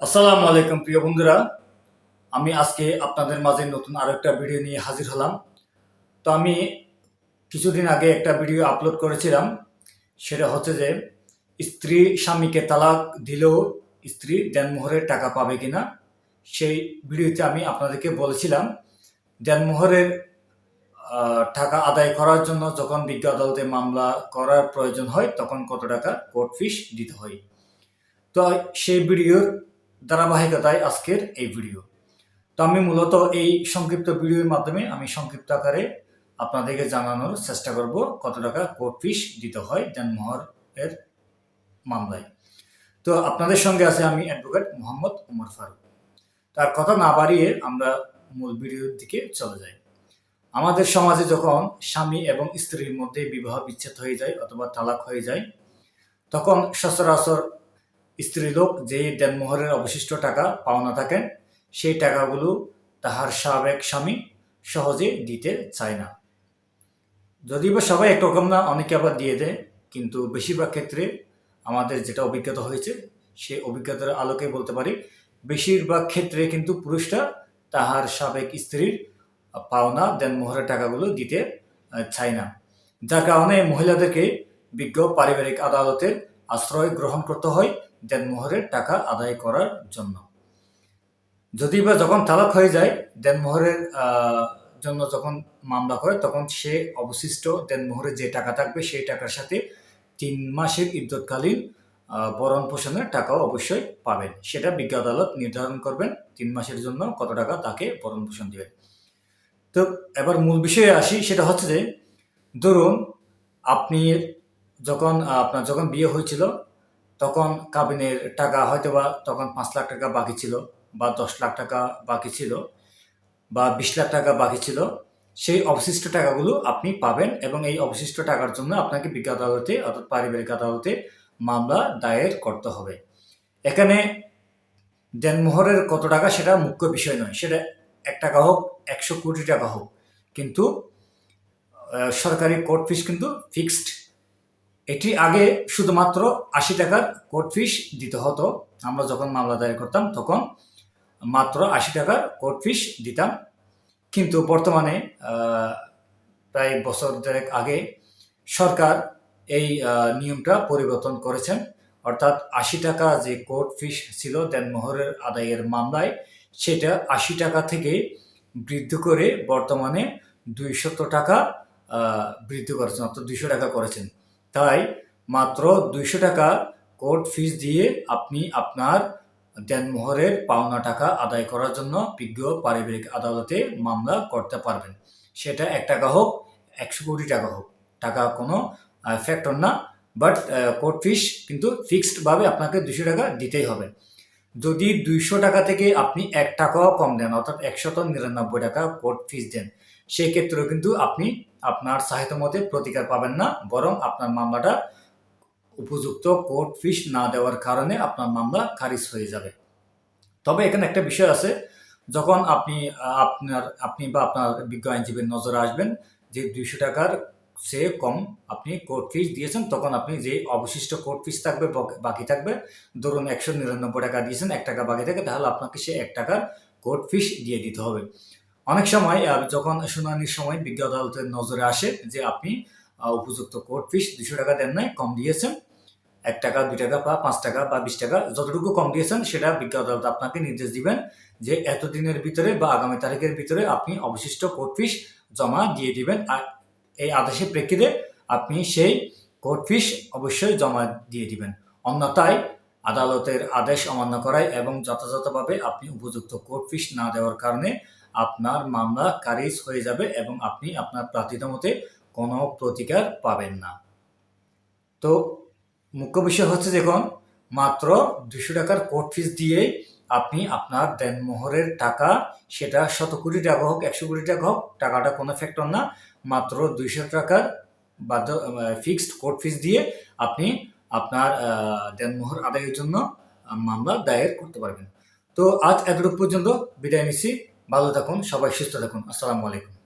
আসসালামু আলাইকুম, প্রিয় বন্ধুরা। আমি আজকে আপনাদের মাঝে নতুন আরও একটা ভিডিও নিয়ে হাজির হলাম। তো আমি কিছুদিন আগে একটা ভিডিও আপলোড করেছিলাম। সেটা হচ্ছে যে, স্ত্রী স্বামীকে তালাক দিলেও স্ত্রী দেনমোহরের টাকা পাবে কিনা, সেই ভিডিওতে আমি আপনাদেরকে বলেছিলাম। দেনমোহরের টাকা আদায় করার জন্য যখন বিজ্ঞ আদালতে মামলা করার প্রয়োজন হয়, তখন কত টাকা কোর্ট ফিস দিতে হয়। তো সেই ভিডিওর ধারাবাহিকতায় আজকের এই ভিডিও। তো আমি মূলত এই সংক্ষিপ্ত ভিডিওর মাধ্যমে আমি সংক্ষিপ্ত আকারে আপনাদেরকে জানানোর চেষ্টা করব কত টাকা কোর্ট ফিস দিতে হয় দেনমোহর এর মামলায়। তো আপনাদের সঙ্গে আছে আমি অ্যাডভোকেট মোহাম্মদ উমর ফারুক। তার কথা না বাড়িয়ে আমরা মূল ভিডিওর দিকে চলে যাই। আমাদের সমাজে যখন স্বামী এবং স্ত্রীর মধ্যে বিবাহ বিচ্ছেদ হয়ে যায় অথবা তালাক হয়ে যায়, তখন সচরাচর স্ত্রীলোক যে দেনমোহরের অবশিষ্ট টাকা পাওনা থাকেন, সেই টাকাগুলো তাহার সাবেক স্বামী সহজে দিতে চায় না। যদিও বা সবাই একরকম না, অনেকে আবার দিয়ে দেয়, কিন্তু বেশিরভাগ ক্ষেত্রে আমাদের যেটা অভিজ্ঞতা হয়েছে, সেই অভিজ্ঞতার আলোকে বলতে পারি, বেশিরভাগ ক্ষেত্রে কিন্তু পুরুষটা তাহার সাবেক স্ত্রীর পাওনা দেনমোহরের টাকাগুলো দিতে চায় না। যার কারণে মহিলাদেরকে বিজ্ঞ পারিবারিক আদালতের আশ্রয় গ্রহণ করতে হয় দেনমোহরের টাকা আদায় করার জন্য। যদি বা যখন তালাক হয়ে যায়, দেনমোহরের জন্য যখন মামলা করে, তখন সে অবশিষ্ট দেনমোহরের যে টাকা থাকবে, সেই টাকার সাথে তিন মাসের ইদ্যৎকালীন ভরণ পোষণের টাকাও অবশ্যই পাবেন। সেটা বিজ্ঞ আদালত নির্ধারণ করবেন, তিন মাসের জন্য কত টাকা তাকে ভরণ পোষণ দেবেন। তো এবার মূল বিষয়ে আসি, সেটা হচ্ছে যে, ধরুন, আপনি যখন, আপনার যখন বিয়ে হয়েছিল তখন কাবিনের টাকা হয়তো বা তখন পাঁচ লাখ টাকা বাকি ছিল বা দশ লাখ টাকা বাকি ছিল বা বিশ লাখ টাকা বাকি ছিল, সেই অবশিষ্ট টাকাগুলো আপনি পাবেন এবং এই অবশিষ্ট টাকার জন্য আপনাকে বিজ্ঞ আদালতে অর্থাৎ পারিবারিক আদালতে মামলা দায়ের করতে হবে। এখানে দেনমোহরের কত টাকা সেটা মুখ্য বিষয় নয়, সেটা এক টাকা হোক, একশো কোটি টাকা হোক, কিন্তু সরকারি কোর্ট ফিস কিন্তু ফিক্সড। এটি আগে শুধুমাত্র আশি টাকার কোর্ট ফিস দিতে হতো। আমরা যখন মামলা দায়ের করতাম, তখন মাত্র আশি টাকার কোর্ট ফিস দিতাম। কিন্তু বর্তমানে প্রায় বছর দেড়েক আগে সরকার এই নিয়মটা পরিবর্তন করেছেন। অর্থাৎ আশি টাকা যে কোর্ট ফিস ছিল দেনমোহরের আদায়ের মামলায়, সেটা আশি টাকা থেকে বৃদ্ধি করে বর্তমানে দুইশত টাকা বৃদ্ধি করেছেন, অর্থাৎ দুইশো টাকা করেছেন। তাই মাত্র দুইশো টাকা কোর্ট ফিস দিয়ে আপনি আপনার দেনমোহরের পাওনা টাকা আদায় করার জন্য বিজ্ঞ পারিবারিক আদালতে মামলা করতে পারবেন। সেটা এক টাকা হোক, একশো কোটি টাকা হোক। টাকা কোনো ফ্যাক্টর না বাট কোর্ট ফিস কিন্তু ফিক্সডভাবে আপনাকে দুশো টাকা দিতেই হবে। যদি দুইশো টাকা থেকে আপনি এক টাকাও কম দেন, অর্থাৎ একশত নিরানব্বই টাকা কোর্ট ফিস দেন সেই ক্ষেত্রেও কিন্তু আপনি আপনার চাহিদা মতে প্রতিকার পাবেন না, বরং আপনার মামলাটা উপযুক্ত কোর্ট ফিস না দেওয়ার কারণে আপনার মামলা খারিজ হয়ে যাবে। তবে এখানে একটা বিষয় আছে, যখন আপনি আপনার, আপনি বা আপনার বিজ্ঞ আইনজীবীর নজরে আসবেন যে দুইশো টাকার সে কম আপনি কোর্ট ফিস দিয়েছেন, তখন আপনি যে অবশিষ্ট কোর্ট ফিস থাকবে, বাকি থাকবে, ধরুন একশো নিরানব্বই টাকা দিয়েছেন, এক টাকা বাকি থাকে, তাহলে আপনাকে সে এক টাকার কোর্ট ফিস দিয়ে দিতে হবে। অনেক সময় যখন শুনানির সময় বিজ্ঞ আদালতের নজরে আসে যে আপনি উপযুক্ত কোর্ট ফিস দুশো টাকা দেন নাই, কম দিয়েছেন, এক টাকা, দুই টাকা বা পাঁচ টাকা বা বিশ টাকা, যতটুকু কম দিয়েছেন, সেটা বিজ্ঞ আদালত আপনাকে নির্দেশ দিবেন যে এত দিনের ভিতরে বা আগামী তারিখের ভিতরে আপনি অবশিষ্ট কোর্ট ফিস জমা দিয়ে দিবেন, আর এই আদেশের প্রেক্ষিতে আপনি সেই কোর্ট ফিস অবশ্যই জমা দিয়ে দিবেন। অন্যথায় আদালতের আদেশ অমান্য করায় এবং যথাযথভাবে আপনি উপযুক্ত কোর্ট ফিস না দেওয়ার কারণে আপনার মামলা খারিজ হয়ে যাবে এবং আপনি আপনার প্রার্থিত মতে কোনো প্রতিকার পাবেন না। তো মুখ্য বিষয় হচ্ছে দেখুন, মাত্র দুশো টাকার কোর্ট ফিস দিয়ে আপনি আপনার দেনমোহরের টাকা, সেটা শত কোটি টাকা হোক, একশো কোটি টাকা হোক, টাকাটা কোনো ফ্যাক্টর না। মাত্র দুইশো টাকার বাধ্য ফিক্সড কোর্ট ফিস দিয়ে আপনি আপনার দেনমোহর আদায়ের জন্য মামলা দায়ের করতে পারবেন। তো আজ এতটুকু পর্যন্ত বিদায় নিচ্ছি। ভালো থাকুন, সবাই সুস্থ থাকুন। আসসালামু আলাইকুম।